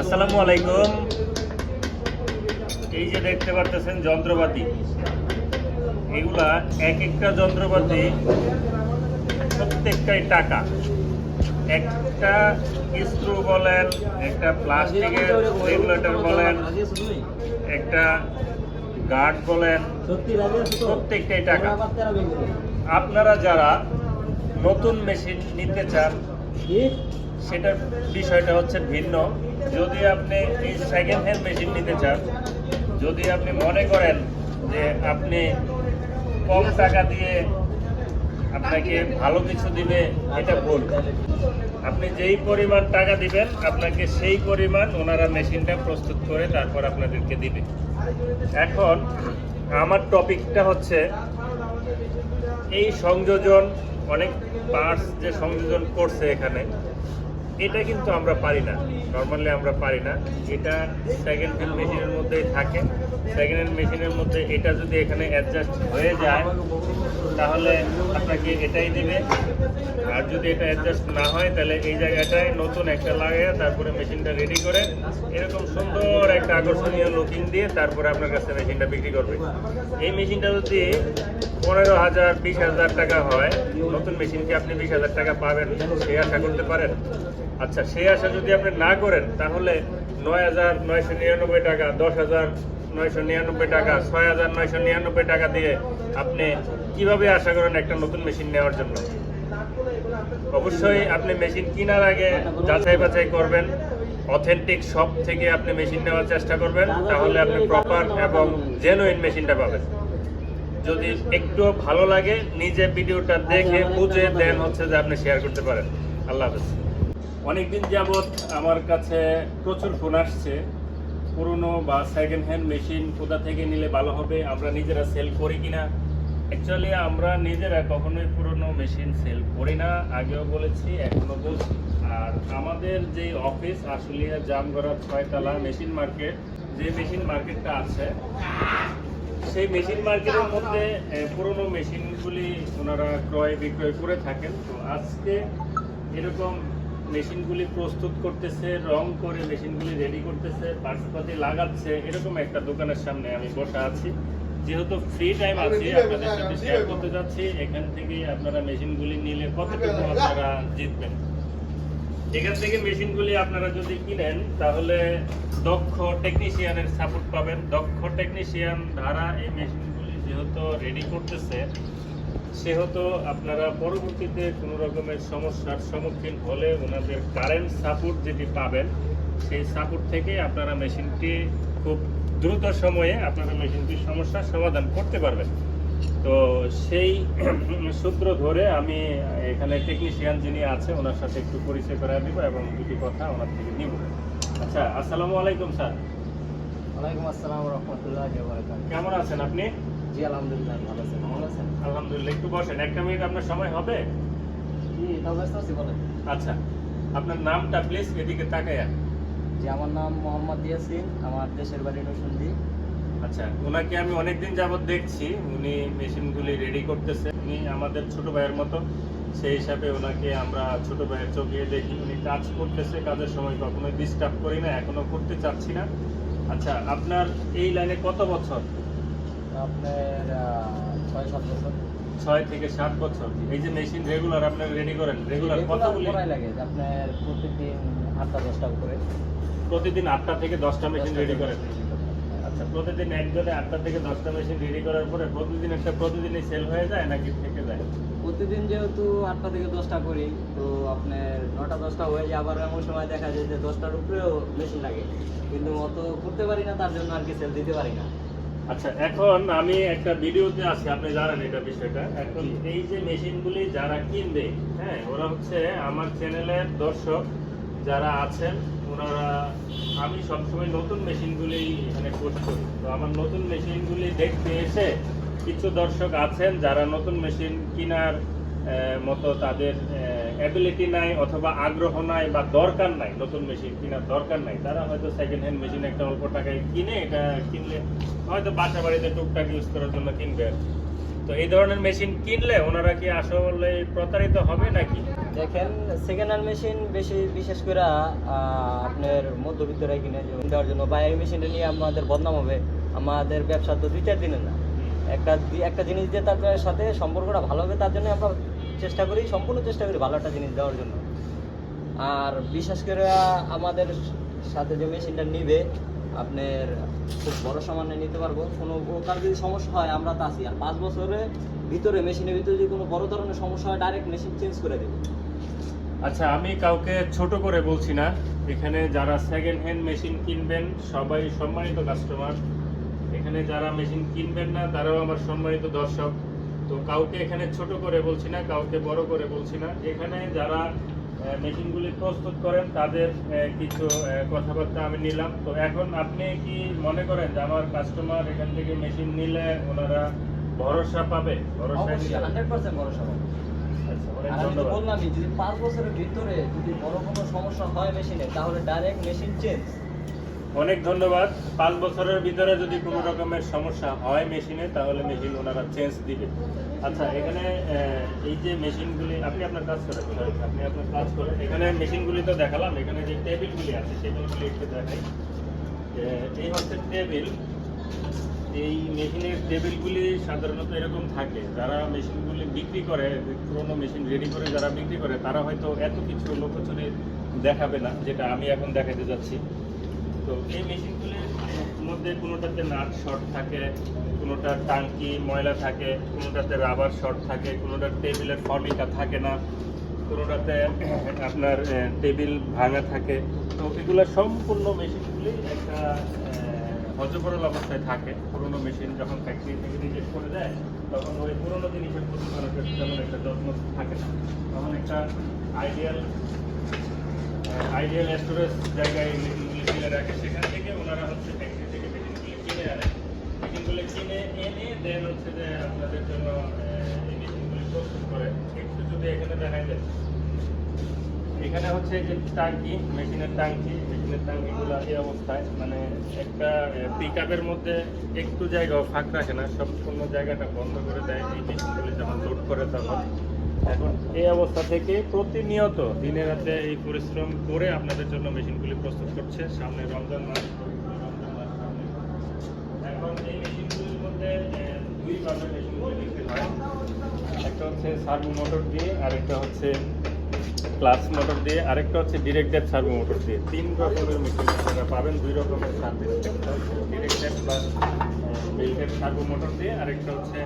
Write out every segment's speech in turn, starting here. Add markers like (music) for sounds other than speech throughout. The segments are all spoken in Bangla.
আসসালামু আলাইকুম। এই যে দেখতে পারতেছেন যন্ত্রপাতি, এগুলা এক একটা যন্ত্রপাতি প্রত্যেকটাই টাকা। একটা স্ক্রু বলেন, একটা প্লাস্টিকের রেগুলেটর বলেন, একটা গার্ড বলেন, প্রত্যেকটাই টাকা। আপনারা যারা নতুন মেশিন নিতে চান সেটার বিষয়টা হচ্ছে ভিন্ন। যদি আপনি এই সেকেন্ড হ্যান্ড মেশিন নিতে চান, যদি আপনি মনে করেন যে আপনি কম টাকা দিয়ে আপনাকে ভালো কিছু দিবে, এটা ভুল। আপনি যেই পরিমাণ টাকা দিবেন, আপনাকে সেই পরিমাণ ওনারা মেশিনটা প্রস্তুত করে তারপর আপনাদেরকে দিবে। এখন, আমার টপিকটা হচ্ছে এই সংযোজন, অনেক পার্টস যে সংযোজন করছে এখানে, এটা কিন্তু আমরা পারি না। নর্মালি আমরা পারি না। এটা সেকেন্ড মেশিনের মধ্যেই থাকে। সেকেন্ড হ্যান্ড মেশিনের মধ্যে এটা যদি এখানে অ্যাডজাস্ট হয়ে যায়, তাহলে আপনাকে এটাই দিবে। আর যদি এটা অ্যাডজাস্ট না হয়, তাহলে এই জায়গাটায় নতুন একটা লাগিয়ে তারপরে মেশিনটা রেডি করে এরকম সুন্দর একটা আকর্ষণীয় লুকিং দিয়ে তারপরে আপনার কাছে মেশিনটা বিক্রি করবে। এই মেশিনটা যদি পনেরো হাজার, বিশ হাজার টাকা হয়, নতুন মেশিন কি আপনি বিশ হাজার টাকা পাবেন সেই আশা করতে পারেন? আচ্ছা সেই আশা যদি আপনি না করেন, তাহলে নয় হাজার নয়শো নিরানব্বই টাকা, দশ হাজার নয়শো নিরানব্বই টাকা, ছয় হাজার নয়শো নিরানব্বই টাকা দিয়ে আপনি কীভাবে আশা করেন একটা নতুন মেশিন নেওয়ার জন্য? অবশ্যই আপনি মেশিন কেনার আগে যাচাই বাছাই করবেন, অথেন্টিক শপ থেকে আপনি মেশিন নেওয়ার চেষ্টা করবেন, তাহলে আপনি প্রপার এবং জেনুইন মেশিনটা পাবেন। যদি একটু ভালো লাগে, নিজে ভিডিওটা দেখে বুঝে দেন হচ্ছে যে আপনি শেয়ার করতে পারেন। আল্লাহ হাফেজ। অনেকদিন যাবৎ আমার কাছে প্রচুর ফোন আসছে। পুরনো বা সেকেন্ড হ্যান্ড মেশিন কোথা থেকে নিলে ভালো হবে, আমরা নিজেরা সেল করি কিনা? অ্যাকচুয়ালি আমরা নিজেরা কখনোই পুরনো মেশিন সেল করি না, আগেও বলেছি, এখনও বলছি। আর আমাদের যে অফিস আশুলিয়া জামগড়া ছয়তলা মেশিন মার্কেট যে মেশিন মার্কেটটা আছে, সেই মেশিন মার্কেটের মধ্যে পুরনো মেশিনগুলি ওনারা ক্রয় বিক্রয় করে থাকেন। তো আজকে এরকম মেশিনগুলি প্রস্তুত করতেছে রং করে মেশিনগুলি রেডি করতেছে পার্টসপাতি লাগাচ্ছে এরকম একটা দোকানের সামনে আমি বসা আছি। যেহেতু ফ্রি টাইম আছে আপনাদের সাথে শেয়ার করতে যাচ্ছি এখান থেকে আপনারা মেশিনগুলি নিলে কতটুকু আপনারা জিতবেন। এখান থেকে মেশিনগুলি আপনারা যদি কিনেন তাহলে দক্ষ টেকনিশিয়ানের সাপোর্ট পাবেন। দক্ষ টেকনিশিয়ান দ্বারা এই মেশিনগুলি যেহেতু রেডি করতেছে সেহেতু আপনারা পরবর্তীতে কোনো রকমের সমস্যার সম্মুখীন হলে ওনাদের কারেন্ট সাপোর্ট যেটি পাবেন, সেই সাপোর্ট থেকে আপনারা মেশিনটি খুব দ্রুত সময়ে আপনারা মেশিনটির সমস্যার সমাধান করতে পারবেন। তো সেই (clears throat) সূত্র ধরে আমি এখানে টেকনিশিয়ান যিনি আছে, ওনার সাথে একটু পরিচয় করে দিব এবং দুটি কথা ওনার থেকে নিব। আচ্ছা আসসালামু আলাইকুম, স্যার। ওয়ালাইকুম আসসালাম রহমতুল্লাহ কেমন আছেন আপনি? জি আলহামদুলিল্লাহ ভালো আছেন ভালো আছেন? আলহামদুলিল্লাহ একটু বসেন একটা মিনিট আপনার সময় হবে? জি বলেন। আচ্ছা আপনার নামটা প্লিজ এদিকে তাকায়া। জি আমার নাম মোহাম্মদ ইয়াসিন আমার দেশের বাড়ি নসুন্দি আচ্ছা ওনাকে আমি অনেকদিন যাবত দেখছি উনি মেশিনগুলি রেডি করতেছে। উনি আমাদের ছোট ভাইয়ের মতো সেই হিসাবে ওনাকে আমরা ছোট ভাইয়ের চোখে দেখি। উনি কাজ করতেছে কাজের সময় কখনোই ডিস্টার্ব করি না এখনও করতে চাচ্ছি না। আচ্ছা আপনার এই লাইনে কত বছর? আপনার ছয় সাত বছর। ছয় থেকে সাত বছর। এই যে মেশিন রেগুলার আপনার রেডি করেন রেগুলার কতগুলি? লাগে আপনার প্রতিদিন আটটা দশটা করে প্রতিদিন আটটা থেকে দশটা মেশিন রেডি করেন। আচ্ছা প্রতিদিন একজনে আটটা থেকে দশটা মেশিন রেডি করার পরে প্রতিদিন একটা প্রতিদিনই সেল হয়ে যায় নাকি থেকে যায়? প্রতিদিন যেহেতু আটটা থেকে দশটা করি তো আপনার নটা দশটা হয়ে যায় আবার এমন সময় দেখা যায় যে দশটার উপরেও বেশি লাগে। কিন্তু অত করতে পারি না তার জন্য আর কি সেল দিতে পারি না। আচ্ছা এখন আমি একটা ভিডিওতে আছি আপনি জানেন এটা বিষয়টা। এখন এই যে মেশিনগুলি যারা কিনবে হ্যাঁ ওরা হচ্ছে আমার চ্যানেলের দর্শক যারা আছেন ওনারা আমি সবসময় নতুন মেশিনগুলি তো আমার নতুন মেশিনগুলি দেখতে এসে কিছু দর্শক আছেন যারা নতুন মেশিন কেনার মতো তাদের অ্যাবিলিটি নাই অথবা আগ্রহ নাই বা দরকার নাই, নতুন মেশিন কেনার দরকার নাই। তারা হয়তো সেকেন্ড হ্যান্ড মেশিন একটা অল্প টাকায় কিনে এটা কিনলে হয়তো বাসা বাড়িতে টুকটাক ইউজ করার জন্য কিনবে। তো এই ধরনের মেশিন কিনলে ওনারা কি আসলে প্রতারিত হবে নাকি? দেখেন সেকেন্ড হ্যান্ড মেশিন বেশি, বিশেষ করে আপনার মধ্যবিত্তরা কিনে দেওয়ার জন্য, বা এই মেশিনটা নিয়ে আমাদের বদনাম হবে, আমাদের ব্যবসা তো দুই চার দিনের না। একটা একটা জিনিস দিয়ে তার সাথে সম্পর্কটা ভালো হবে, তার জন্য আমরা চেষ্টা করি, সম্পূর্ণ চেষ্টা করি ভালো একটা জিনিস দেওয়ার জন্য। আর বিশেষ করে আমাদের সাথে যে মেশিনটা নিবে আপনার খুব বড় সামান্য নিতে পারব। কোনো প্রকার যদি সমস্যা হয়, আমরা তা আছি। আর পাঁচ বছরের ভিতরে মেশিনের ভিতরে যদি কোনো বড় ধরনের সমস্যা হয় ডাইরেক্ট মেশিন চেঞ্জ করে দেবো। আচ্ছা আমি কাউকে ছোট করে বলছি না। এখানে যারা সেকেন্ড হ্যান্ড মেশিন কিনবেন, সবাই সম্মানিত কাস্টমার এখানে যারা মেশিন কিনবেন না, তারাও আমার সম্মানিত দর্শক। তো কাউকে এখানে ছোট করে বলছি না, কাউকে বড় করে বলছি না। এখানে যারা মেশিনগুলি প্রস্তুত করেন তাদের কিছু কথাবার্তা আমি নিলাম। তো এখন আপনি কি মনে করেন যে আমার কাস্টমার এখান থেকে মেশিন নিলে ওনারা ভরসা পাবে? ভরসা হান্ড্রেড পার্সেন্ট ভরসা পাবো। আচ্ছা, আমি বললামই যদি পাঁচ বছরের ভিতরে যদি বড় কোনো সমস্যা হয় মেশিনে তাহলে ডাইরেক্ট মেশিন চেঞ্জ অনেক ধন্যবাদ। পাঁচ বছরের ভিতরে যদি কোনো রকমের সমস্যা হয় মেশিনে, তাহলে মেশিন ওনারা চেঞ্জ দিবে। আচ্ছা এখানে এই যে মেশিনগুলি, আপনি আপনার কাজ করেন আপনি আপনার কাজ করেন। এখানে মেশিনগুলি তো দেখালাম, এখানে যে টেবিলগুলি আছে টেবিলগুলি একটু দেখাই। এই হচ্ছে টেবিল। এই মেশিনের টেবিলগুলি সাধারণত এরকম থাকে, যারা মেশিনগুলি বিক্রি করে, পুরোনো মেশিন রেডি করে যারা বিক্রি করে, তারা হয়তো এত কিছু লোকচনে দেখাবে না, যেটা আমি এখন দেখাতে যাচ্ছি। তো এই মেশিনগুলির মধ্যে কোনোটাতে নাট শর্ট থাকে, কোনোটা টাঙ্কি, ময়লা থাকে, কোনোটাতে রাবার শর্ট থাকে কোনোটার টেবিলের ফর্মিকা থাকে না, কোনোটাতে আপনার টেবিল ভাঙা থাকে। তো এগুলো সম্পূর্ণ মেশিনগুলি একটা হজবরল অবস্থায় থাকে। পুরোনো মেশিন যখন ফ্যাক্টরি থেকে রিজেক্ট করে দেয়, তখন ওই পুরোনো জিনিসের প্রতি মানুষের তেমন একটা যত্ন থাকে না। তখন একটা আইডিয়াল আইডিয়াল স্টোরেজ জায়গায় মেশিনগুলি রাখে, সেখান থেকে ওনারা হচ্ছে ফ্যাক্টরি থেকে মেশিনগুলি কিনে আনে। মেশিনগুলি কিনে এনে দেন হচ্ছে যে আপনাদের জন্য এই প্রস্তুত করে। একটু যদি এখানে দেখা যায়। এখানে হচ্ছে যে টাঙ্কি মেশিনের টাঙ্কি মেশিনের টাঙ্কিগুলো এই অবস্থায় মানে একটা পিকআপের মধ্যে একটু জায়গাও ফাঁক রাখে না, সম্পূর্ণ জায়গাটা বন্ধ করে দেয়। এই মেশিনগুলি যখন লোড করে তখন এখন এই অবস্থা থেকে প্রতিনিয়ত দিনে রাতে এই পরিশ্রম করে আপনাদের জন্য মেশিনগুলি প্রস্তুত করছে। সামনে রমজান মাস। এখন এই মেশিনগুলির মধ্যে আহ, দুই ভাবে মেশিনগুলি বিক্রি হয়। একটা হচ্ছে সার্ভো মোটর দিয়ে আর একটা হচ্ছে ক্লাস মোটর দিয়ে আরেকটা হচ্ছে ডিরেক্ট ড্যাপ সার্ভো মোটর দিয়ে। তিন রকমের মেশিন আপনারা পাবেন দুই রকমের সার্ভিস। ডিরেক্ট ড্যাপ প্লাস বেল্টের সার্ভো মোটর দিয়ে আরেকটা হচ্ছে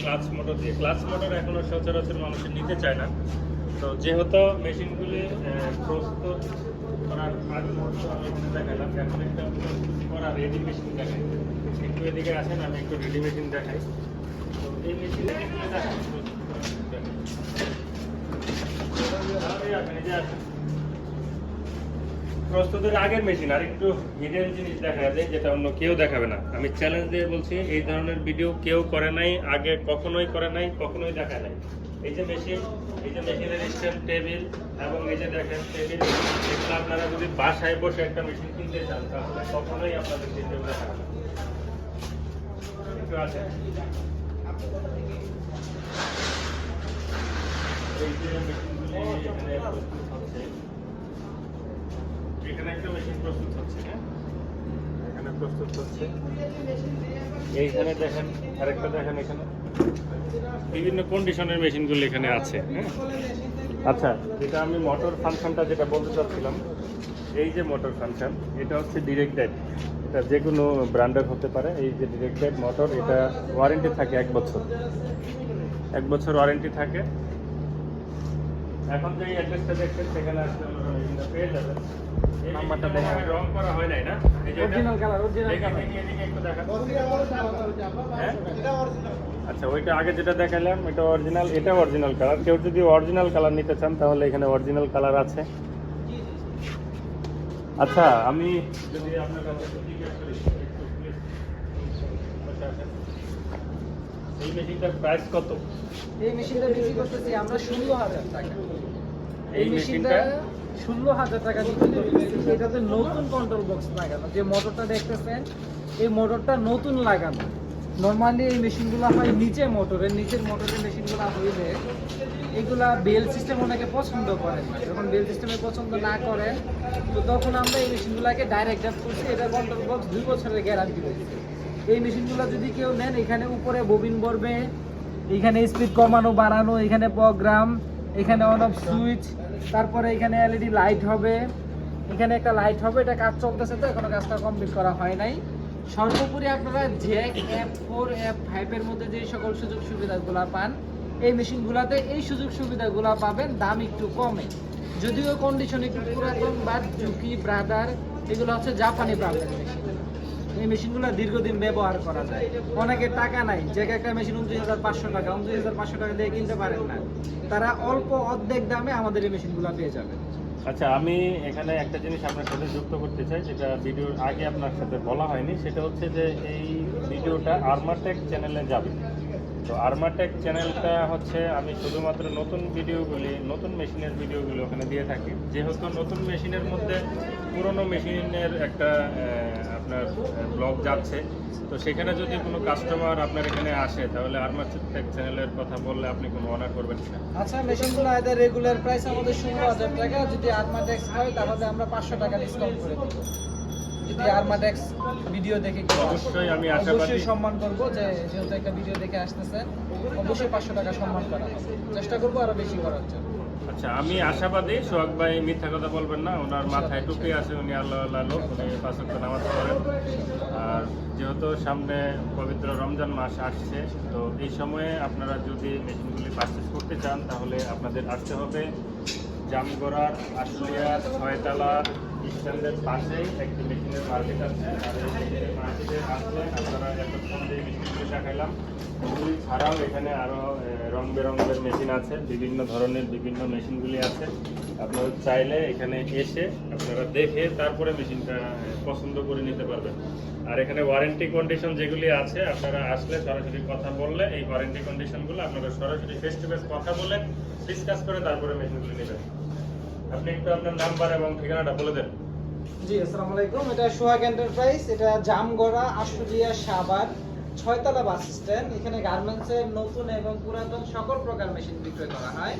ক্লাস মোটর দিয়ে। ক্লাস মোটর এখনও সচরাচর মানুষের নিতে চায় না। তো যেহেতু মেশিনগুলি প্রস্তুত করার আগ মুহূর্ত আমি এখানে দেখালাম এখন একটা প্রস্তুত করা রেডি মেশিন দেখাই। একটু এদিকে আসেন, আমি একটু রেডি মেশিন দেখাই। তো এই মেশিনে দেখাই প্রস্তুত করা। প্রস্তুতের আগের মেশিন আর একটু হিডেন জিনিস দেখা যায় যেটা অন্য কেউ দেখাবে না। আমি চ্যালেঞ্জ দিয়ে বলছি, এই ধরনের ভিডিও কেউ করে নাই, আগে কখনোই করে নাই, কখনোই দেখা নাই। এই যে মেশিন এই যে মেশিনের স্ট্যান্ড টেবিল এবং এই যে দেখেন টেবিল এগুলো আপনারা যদি বাসায় বসে একটা মেশিন কিনতে চান, তাহলে কখনোই আপনাদের কিনতে দেখা আছে এই যে মেশিনগুলি এখানে প্রস্তুত হচ্ছে। প্রস্তুত হচ্ছে হ্যাঁ? এখানে প্রস্তুত হচ্ছে। এইখানে দেখেন আরেকটা দেখেন এখানে। বিভিন্ন কন্ডিশনের মেশিনগুলো এখানে আছে হ্যাঁ? আচ্ছা যেটা আমি মোটর ফাংশনটা যেটা বলতে চাচ্ছিলাম এই যে মোটর ফাংশন এটা হচ্ছে ডিরেক্ট ড্রাইভ এটা যে কোনো ব্র্যান্ডের হতে পারে এই যে ডিরেক্ট ড্রাইভ মোটর এটা ওয়ারেন্টি থাকে এক বছর। এক বছর ওয়ারেন্টি থাকে। এখন যে অ্যাড্রেসটা দেখছেন সেখানে আসলে আপনারা মেশিনটা পেয়ে যাবেন নাম্বারটা দেখা। রং করা হয় নাই না এই যে এদিকে একটু দেখান। হ্যাঁ? আচ্ছা ওইটা আগে যেটা দেখালাম এটা অরিজিনাল এটা অরিজিনাল কালার কেউ যদি অরিজিনাল কালার নিতে চান তাহলে এখানে অরিজিনাল কালার আছে আচ্ছা আমি যদি আপনার কাছে জিজ্ঞেস করি একটু please। আচ্ছা, আচ্ছা। এই মেশিনটার প্রাইস কত? এই মেশিনটা বিক্রি করতেছি আমরা ষোলো হাজার টাকা। এই মেশিনটা মেশিনটা? ষোলো হাজার টাকা বিক্রি এটাতে নতুন কন্ট্রোল বক্স লাগানো যে মোটরটা দেখতেছেন এই মোটরটা নতুন লাগানো। নর্মালি এই মেশিনগুলো হয় নিচে মোটরের নিচের মোটরের মেশিনগুলো হইলে এগুলা বেল সিস্টেম অনেকে পছন্দ করেন যখন বেল সিস্টেমে পছন্দ না করেন তো তখন আমরা এই মেশিনগুলোকে ডাইরেক্ট করছি। এটা কন্ট্রোল বক্স দুই বছরের গ্যারান্টি রয়েছে। এই মেশিনগুলো যদি কেউ নেন, এখানে উপরে ববিন ভরবে, এখানে স্পিড কমানো, বাড়ানো, এখানে প্রোগ্রাম এখানে অন অফ সুইচ তারপরে এখানে এলইডি লাইট হবে, এখানে একটা লাইট হবে, এটা কাজ চলতেছে তো, এখনও কাজটা কমপ্লিট করা হয় নাই। সর্বোপরি আপনারা জ্যাক এফ ফোর এফ ফাইভের মধ্যে যে সকল সুযোগ সুবিধাগুলো পান, এই মেশিনগুলোতে এই সুযোগ সুবিধাগুলো পাবেন, দাম একটু কমে। যদিও কন্ডিশন একটু পুরাতন বা জুকি ব্রাদার এগুলো হচ্ছে জাপানি ব্রান্ডের মেশিন। এই মেশিনগুলো দীর্ঘদিন ব্যবহার করা যায়। অনেকে টাকা নাই, যে একটা মেশিন উনত্রিশ হাজার পাঁচশো টাকা, উনত্রিশ হাজার পাঁচশো টাকা দিয়ে কিনতে পারেন না। তারা অল্প অর্ধেক দামে আমাদের এই মেশিনগুলো পেয়ে যাবে আচ্ছা আমি এখানে একটা জিনিস আপনার সাথে যুক্ত করতে চাই, যেটা ভিডিওর আগে আপনার সাথে বলা হয়নি, সেটা হচ্ছে যে এই ভিডিওটা আর্মাটেক চ্যানেলে যাবে। তো আর্মাটেক চ্যানেলটা হচ্ছে আমি শুধুমাত্র নতুন ভিডিওগুলি, নতুন মেশিনের ভিডিওগুলি ওখানে দিয়ে থাকি। যেহেতু নতুন মেশিনের মধ্যে পুরনো মেশিনের একটা আপনার ব্লগ যাচ্ছে, তো সেখানে যদি কোনো কাস্টমার আপনার এখানে আসে, তাহলে আর্মাটেক চ্যানেলের কথা বললে আপনি কোনো অনার করবেন কিনা আচ্ছা মেশিনগুলো এদের রেগুলার প্রাইস আমাদের ষোলো হাজার টাকা, যদি আর্মাটেক্স হয়, তাহলে আমরা পাঁচশো টাকা ডিসকাউন্ট করে দেবো। যদি আর্মাটেক্স ভিডিও দেখে অবশ্যই আমি আশাবাদী। অবশ্যই সম্মান করব যে যেহেতু একটা ভিডিও দেখে আসতেছেন অবশ্যই পাঁচশো টাকা সম্মান করা চেষ্টা করব আরও বেশি করার জন্য। আচ্ছা আমি আশাবাদী সোহাগ ভাই মিথ্যা কথা বলবেন না ওনার মাথায় টুপি আছে উনি আল্লাহ আল্লাহ লোক উনি পাঁচ ওয়াক্ত নামাজ পড়েন। আর যেহেতু সামনে পবিত্র রমজান মাস আসছে তো এই সময়ে আপনারা যদি মেশিনগুলি পারচেস করতে চান তাহলে আপনাদের আসতে হবে জামগড়ার আশুলিয়ার ছয়তলা স্ট্যান্ডের পাশেই একটি মেশিনের মার্কেট আছে। আর এই মেশিনের মার্কেটে আসলে আপনারা এতক্ষণ যে মেশিনগুলি দেখাইলাম। এগুলি ছাড়াও এখানে আরও রং বেরঙের মেশিন আছে। বিভিন্ন ধরনের বিভিন্ন মেশিনগুলি আছে। আপনারা চাইলে এখানে এসে আপনারা দেখে তারপরে মেশিনটা পছন্দ করে নিতে পারবেন। আর এখানে ওয়ারেন্টি কন্ডিশন যেগুলি আছে, আপনারা আসলে সরাসরি কথা বললে এই ওয়ারেন্টি কন্ডিশনগুলো আপনারা সরাসরি ফেস টু ফেস কথা বলে ডিসকাস করে তারপরে মেশিনগুলি নেবেন। আপনি একটু আপনার নাম্বার এবং ঠিকানাটা বলে দেন। জি, আসসালামু আলাইকুম। এটা সোহাগ এন্টারপ্রাইজ এটা জামগড়া, আশুলিয়া, সাভার, ছয়তলা বাস স্ট্যান্ড। এখানে গার্মেন্টসের নতুন এবং পুরাতন সকল প্রকার মেশিন বিক্রয় করা হয়।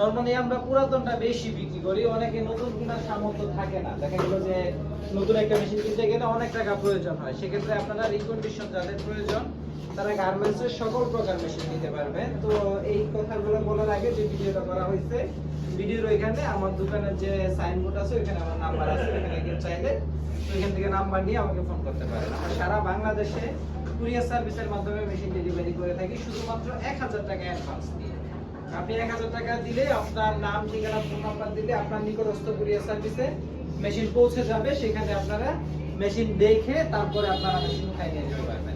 নর্মালি আমরা পুরাতনটা বেশি বিক্রি করি, অনেকে নতুন কেনার সামর্থ্য থাকে না। দেখা গেল যে নতুন একটা মেশিন কিনতে গেলে অনেক টাকা প্রয়োজন হয়। সেক্ষেত্রে আপনারা রিকন্ডিশন যাদের প্রয়োজন, তারা গার্মেন্টসের সকল প্রকার মেশিন নিতে পারবে তো এই কথাগুলো বলার আগে যে ভিডিওটা করা হয়েছে ভিডিওর ওইখানে আমার দোকানের যে সাইনবোর্ড আছে, ওইখানে আমার নাম্বার আছে, ওইখানে কেউ চাইলে ওইখান থেকে নাম্বার নিয়ে আমাকে ফোন করতে পারেন। আমরা সারা বাংলাদেশে কুরিয়ার সার্ভিসের মাধ্যমে মেশিন ডেলিভারি করে থাকি, শুধুমাত্র এক হাজার টাকা অ্যাডভান্স দিয়ে। আপনি এক হাজার টাকা দিলে আপনার নাম, ঠিকানা ফোন নাম্বার দিলে আপনার নিকটস্থ কুরিয়ার সার্ভিসে মেশিন পৌঁছে যাবে, সেখানে আপনারা মেশিন দেখে তারপরে আপনারা মেশিন উঠাই নিয়ে যেতে পারবেন।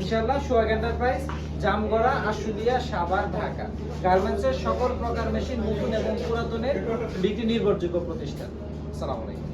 ইনশাআল্লাহ সোয়াগ এন্টারপ্রাইজ, জামগড়া, আশুলিয়া, সাভার, ঢাকা। গার্মেন্টসের সকল প্রকার মেশিন নতুন এবং পুরাতনের বিক্রি নির্ভরযোগ্য প্রতিষ্ঠান। আসসালামু আলাইকুম।